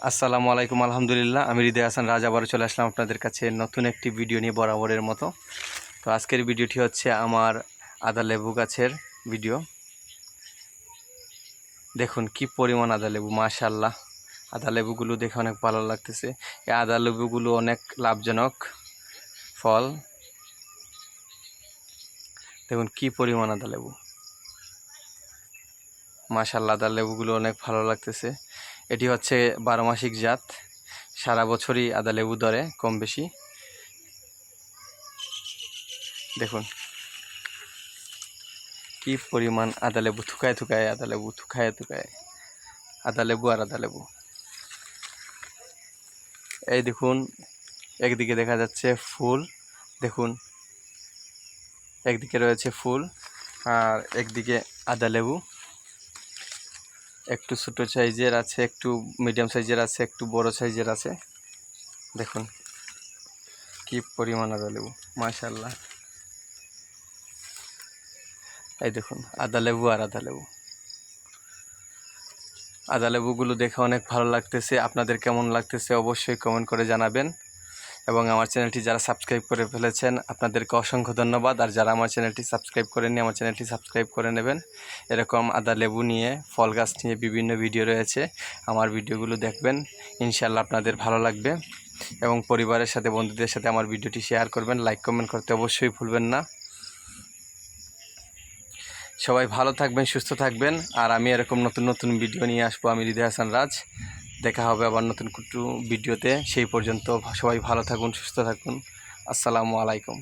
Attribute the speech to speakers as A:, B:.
A: আসসালামু আলাইকুম, আলহামদুলিল্লাহ। আমি হৃদয় হাসান রাজ, আবারও চলে আসলাম আপনাদের কাছে নতুন একটি ভিডিও নিয়ে বরাবরের মতো। তো আজকের ভিডিওটি হচ্ছে আমার আদা লেবু গাছের ভিডিও। দেখুন কি পরিমাণ আদা লেবু মাশাল্লাহ আদা লেবুগুলো দেখে অনেক ভালো লাগতেছে। এই আদা লেবুগুলো অনেক লাভজনক ফল। দেখুন কি পরিমাণ আদা লেবু। মাশাল্লাহ আদা লেবুগুলো অনেক ভালো লাগতেছে। এটি হচ্ছে বারো মাসিক জাত। সারা বছরই আদা লেবু ধরে, কম বেশি। দেখুন। কি পরিমাণ আদা লেবু থুকায় থুকায়, আদা লেবু থুকায় থুকায়। আদা লেবু আর আদা লেবু। এই দেখুন, একদিকে দেখা যাচ্ছে ফুল, দেখুন। একদিকে রয়েছে ফুল আর একদিকে আদা লেবু। একটু ছোটো সাইজের আছে, একটু মিডিয়াম সাইজের আছে, একটু বড় সাইজের আছে। দেখুন, কি পরিমাণ আদা লেবু মাশাল্লাহ এই দেখুন, আদা লেবু আর আদা লেবু। আদা লেবুগুলো দেখে অনেক ভালো লাগতেছে। আপনাদের কেমন লাগতেছে অবশ্যই কমেন্ট করে জানাবেন। এবং আমার চ্যানেলটি যারা সাবস্ক্রাইব করে ফেলেছেন, আপনাদেরকে অসংখ্য ধন্যবাদ। আর যারা আমার চ্যানেলটি সাবস্ক্রাইব করেননি, আমার চ্যানেলটি সাবস্ক্রাইব করে নেবেন। এরকম আদা, লেবু নিয়ে, ফল গাছ নিয়ে বিভিন্ন ভিডিও রয়েছে। আমার ভিডিওগুলো দেখবেন ইনশাল্লাহ আপনাদের ভালো লাগবে। এবং পরিবারের সাথে, বন্ধুদের সাথে আমার ভিডিওটি শেয়ার করবেন, লাইক, কমেন্ট করতে অবশ্যই ভুলবেন না। সবাই ভালো থাকবেন, সুস্থ থাকবেন। আর আমি এরকম নতুন নতুন ভিডিও নিয়ে আসব। আমি হৃদয় হাসান রাজ। দেখা হবে আবার নতুন কুটু ভিডিওতে। সেই পর্যন্ত সবাই ভালো থাকুন, সুস্থ থাকুন। আসসালামু আলাইকুম।